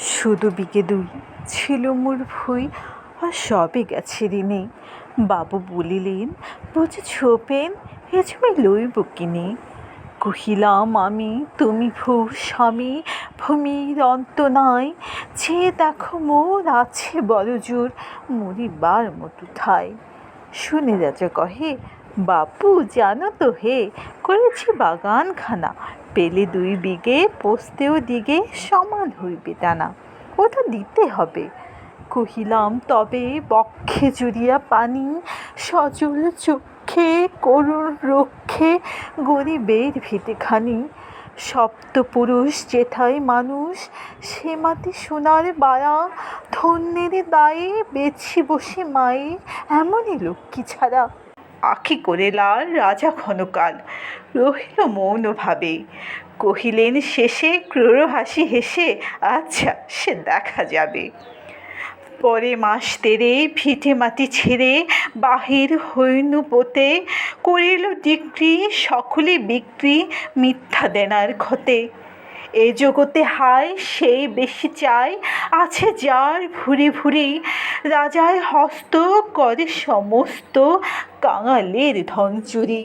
শুধু বিকে দুই ছিল মোর ভুই, আর সবে গেছে ঋণে বাবু বলিলেন বুঝি ছোপেন এ জমি লইব কিনে। কহিলাম, আমি, তুমি ভূ স্বামী, ভূমির অন্ত নাই। যে দেখো মোর আছে বড় জোর মরিবার মতো ঠাই। শুনে রাজা কহে বাপু, জানো তো হে, করেছি বাগানখানা। পেলে দুই বিঘে, পোস্তেও দিগে, সমান হইবে টানা ওটা দিতে হবে। কহিলাম, তবে বক্ষে জুড়িয়া পানি, সজল চক্ষে, করুণ রক্ষে, গরিবের ভিটেখানি। সপ্তপুরুষ যেথায় মানুষ, সে মাটি সোনার বায়া। ধন্যের দায়ে বেছি বসে মায়ে, এমনই লক্ষ্মী ছাড়া আখি করে লাল রাজা ক্ষণকাল। রহিল মৌনভাবে। কহিলেন, শেষে ক্রূর হাসি হেসে আচ্ছা সে দেখা যাবে। পরে মাস তেরে ভিটে মাটি ছেড়ে বাহির হইনু পোতে করিল ডিক্রি, সকলে বিক্রি মিথ্যা দেনার ক্ষতে। এ জগতে হায় সেই বেশি চায়, আছে যার ভুরি ভুরি রাজার হস্ত করে সমস্ত কাঙালের ধন চুরি